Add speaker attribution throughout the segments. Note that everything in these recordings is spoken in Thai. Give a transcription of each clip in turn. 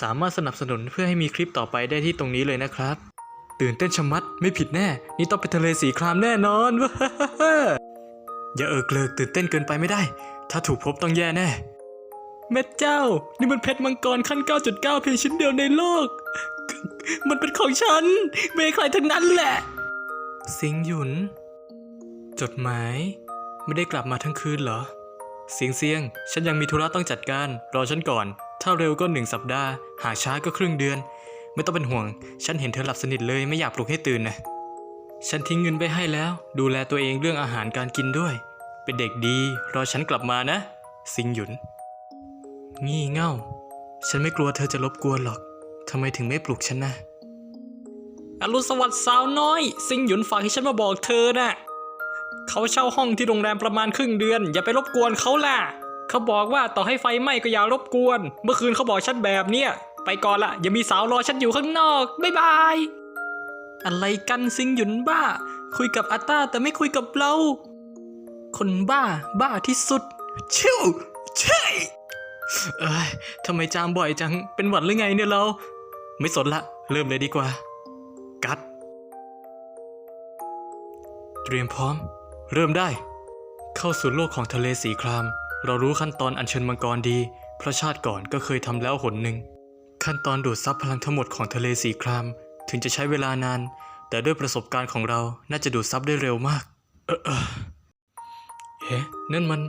Speaker 1: สามารถสนับสนุนเพื่อให้มีคลิปต่อไปได้ที่ตรงนี้เลยนะครับ ตื่นเต้นชะมัดไม่ผิดแน่ นี่ต้องเป็นทะเลสีครามแน่นอนว้อย่าเอิกเลิกตื่นเต้นเกินไปไม่ได้ ถ้าถูกพบต้องแย่แน่แม่เจ้า นี่มันเพชรมังกรขั้น 9.9 เพียงชิ้นเดียวในโลก มันเป็นของฉัน ไม่ให้ใครทั้งนั้นแหละ สิงหยุน จดหมาย ไม่ได้กลับมาทั้งคืนเหรอ เสียงเสียง ฉันยังมีธุระต้องจัดการ รอฉันก่อน ถ้าเร็วก็หนึ่งสัปดาห์ หากช้าก็ครึ่งเดือน ไม่ต้องเป็นห่วง ฉันเห็นเธอหลับสนิทเลยไม่อยากปลุกให้ตื่นนะฉันทิ้งเงินไปให้แล้ว ดูแลตัวเองเรื่องอาหารการกินด้วย เป็นเด็กดี รอฉันกลับมานะ สิงหยุน งี่เง่า ฉันไม่กลัวเธอจะรบกวนหรอกทำไมถึงไม่ปลุกฉันนะอรุณสวัสดิ์สาวน้อย สิงหยุนฝากให้ฉันมาบอกเธอน่ะเขาเช่าห้องที่โรงแรมประมาณครึ่งเดือน อย่าไปรบกวนเขาล่ะ เขาบอกว่าต่อให้ไฟไหม้ก็อย่ารบกวน เมื่อคืนเขาบอกฉันแบบเนี้ยไปก่อนละอย่ามีสาวรอฉันอยู่ข้างนอกบ๊ายบาย อะไรกันซิงหยุนบ้า คุยกับอาต้าแต่ไม่คุยกับเรา คนบ้าบ้าที่สุด ชิวใช่เอ้ยทำไมจามบ่อยจังเป็นหวัดหรือไงเนี่ยเรา ไม่สนละ เริ่มเลยดีกว่า กัด เตรียมพร้อม เริ่มได้ เข้าสู่โลกของทะเลสีคราม เรารู้ขั้นตอนอัญเชิญมังกรดี เพราะชาติก่อนก็เคยทำแล้วหนหนึ่ง ขั้นตอนดูดซับพลังทั้งหมดของทะเลสีคราม ถึงจะใช้เวลานาน แต่ด้วยประสบการณ์ของเราน่าจะดูดซับได้เร็วมาก เออเออเฮ้นั่นมัน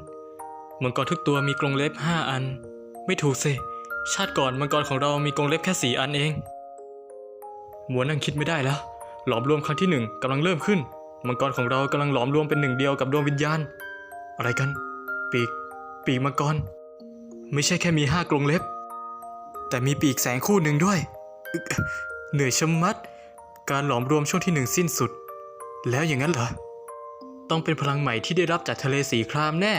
Speaker 1: มังกรทุกตัวมีกรงเล็บห้าอัน ไม่ถูกสิ ชาติก่อนมังกรของเรามีกรงเล็บแค่สี่อันเองมัวนั่งคิดไม่ได้แล้ว หลอมรวมครั้งที่หนึ่งกำลังเริ่มขึ้น มังกรของเรากำลังหลอมรวมเป็นหนึ่งเดียวกับดวงวิญญาณ อะไรกัน ปีก ปีกมังกร ไม่ใช่แค่มีห้ากรงเล็บ แต่มีปีกแสงคู่หนึ่งด้วย เหนื่อยชะมัด การหลอมรวมช่วงที่หนึ่งสิ้นสุด แล้วอย่างนั้นเหรอ ต้องเป็นพลังใหม่ที่ได้รับจากทะเลสีครามแน่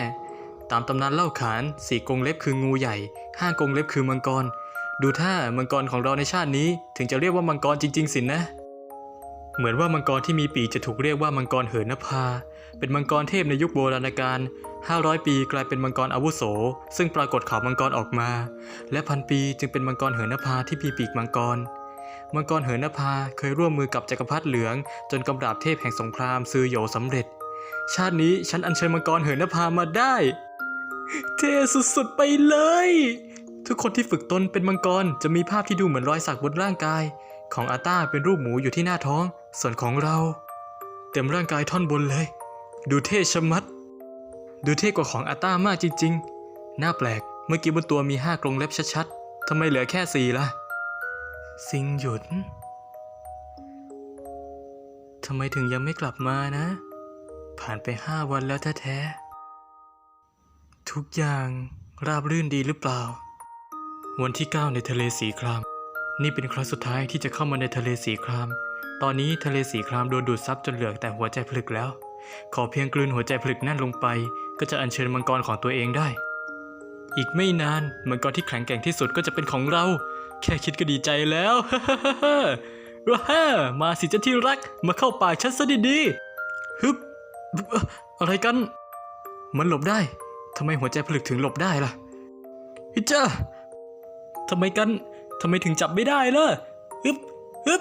Speaker 1: ตามตำนานเล่าขานสี่กรงเล็บคืองูใหญ่ห้ากรงเล็บคือมังกร ดูท่ามังกรของเราในชาตินี้ ถึงจะเรียกว่ามังกรจริง ๆ สินนะ เหมือนว่ามังกรที่มีปีกจะถูกเรียกว่ามังกรเหินนภา เป็นมังกรเทพในยุคโบราณกาล 500 ปีกลายเป็นมังกรอาวุโส ซึ่งปรากฏข่าวมังกรออกมา และพันปีจึงเป็นมังกรเหินนภาที่มีปีกมังกร มังกรเหินนภาเคยร่วมมือกับจักรพรรดิเหลือง จนกำราบเทพแห่งสงครามซือโยสำเร็จ ชาตินี้ฉันอัญเชิญมังกรเหินนภามาได้ เท่สุดๆไปเลย ทุกคนที่ฝึกตนเป็นมังกรจะมีภาพที่ดูเหมือนรอยสักบนร่างกาย ของอาต้าเป็นรูปหมูอยู่ที่หน้าท้อง ส่วนของเรา เต็มร่างกายท่อนบนเลย ดูเท่ชะมัด ดูเท่กว่าของอาต้ามากจริงๆ น่าแปลก เมื่อกี้บนตัวมีห้ากรงเล็บชัดๆทำไมเหลือแค่สี่ล่ะ สิงหยุนทำไมถึงยังไม่กลับมานะ ผ่านไปห้าวันแล้วแท้ๆ ทุกอย่างราบรื่นดีหรือเปล่า วันที่ 9 ในทะเลสีคราม นี่เป็นครั้งสุดท้ายที่จะเข้ามาในทะเลสีคราม ตอนนี้ทะเลสีครามโดนดูดซับจนเหลือแต่หัวใจผลึกแล้ว ขอเพียงกลืนหัวใจผลึกนั่นลงไป ก็จะอัญเชิญมังกรของตัวเองได้ อีกไม่นานมังกรที่แข็งแกร่งที่สุดก็จะเป็นของเรา แค่คิดก็ดีใจแล้วว้าฮ่ามาสิเจ้าที่รัก มาเข้าป่าฉันซะดีๆฮึบเอ่ออะไรกัน มันหลบได้ทำไมหัวใจผลึกถึงหลบได้ล่ะฮิจ้าทำไมกันทำไมถึงจับไม่ได้ล่ะฮึบฮึบ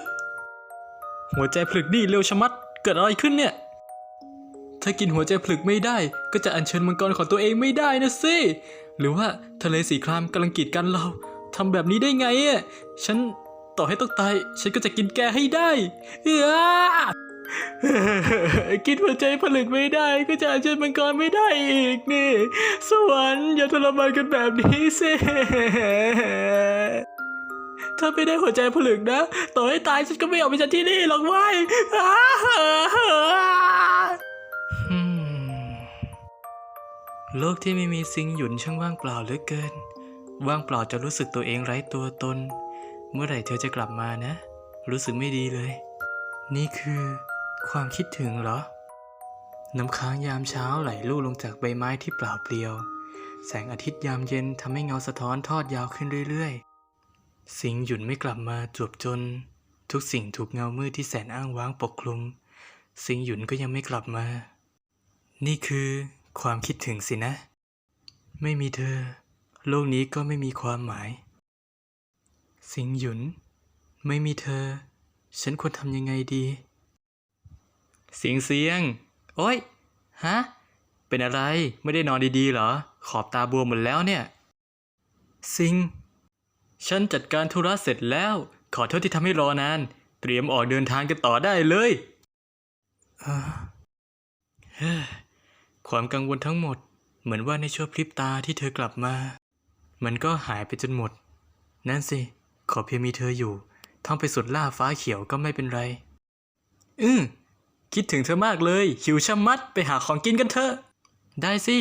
Speaker 1: หัวใจผลึกนี่เร็วชะมัด เกิดอะไรขึ้นเนี่ย ถ้ากินหัวใจผลึกไม่ได้ ก็จะอัญเชิญมังกรของตัวเองไม่ได้นะสิ หรือว่าทะเลสีครามกำลังกีดกันเราทำแบบนี้ได้ไงอะ ฉันต่อให้ต้องตาย ฉันก็จะกินแกให้ได้เออกินหัวใจผลึกไม่ได้ ก็จะอัญเชิญมังกรไม่ได้อีกนี่ สวรรค์อย่าทรมานกันแบบนี้สิ ถ้าไม่ได้หัวใจผลึกนะ ต่อให้ตายฉันก็ไม่ออกไปจากที่นี่หรอกเว้ยอ้าอืมโลกที่ไม่มีซิงหยุนช่างว่างเปล่าเหลือเกิน ว่างเปล่าจะรู้สึกตัวเองไร้ตัวตน เมื่อไหร่เธอจะกลับมานะ รู้สึกไม่ดีเลย นี่คือความคิดถึงเหรอ น้ำค้างยามเช้าไหลลู่ลงจากใบไม้ที่เปล่าเปลี่ยว แสงอาทิตย์ยามเย็นทำให้เงาสะท้อนทอดยาวขึ้นเรื่อยๆ สิงหยุนไม่กลับมาจวบจน ทุกสิ่งถูกเงามืดที่แสนอ้างว้างปกคลุม สิงหยุนก็ยังไม่กลับมา นี่คือความคิดถึงสินะ ไม่มีเธอ โลกนี้ก็ไม่มีความหมาย สิงหยุน ไม่มีเธอ ฉันควรทำยังไงดี เสียงเสียง โอ๊ยฮะเป็นอะไรไม่ได้นอนดีๆเหรอ ขอบตาบวมหมดแล้วเนี่ย สิง ฉันจัดการธุระเสร็จแล้ว ขอโทษที่ทำให้รอนาน เตรียมออกเดินทางกันต่อได้เลยเอ่อเฮ้อความกังวลทั้งหมด เหมือนว่าในชั่วพริบตาที่เธอกลับมา มันก็หายไปจนหมด นั่นสิ ขอเพียงมีเธออยู่ ท่องไปสุดล่าฟ้าเขียวก็ไม่เป็นไร อืมคิดถึงเธอมากเลย หิวชะมัดไปหาของกินกันเถอะ ได้สิ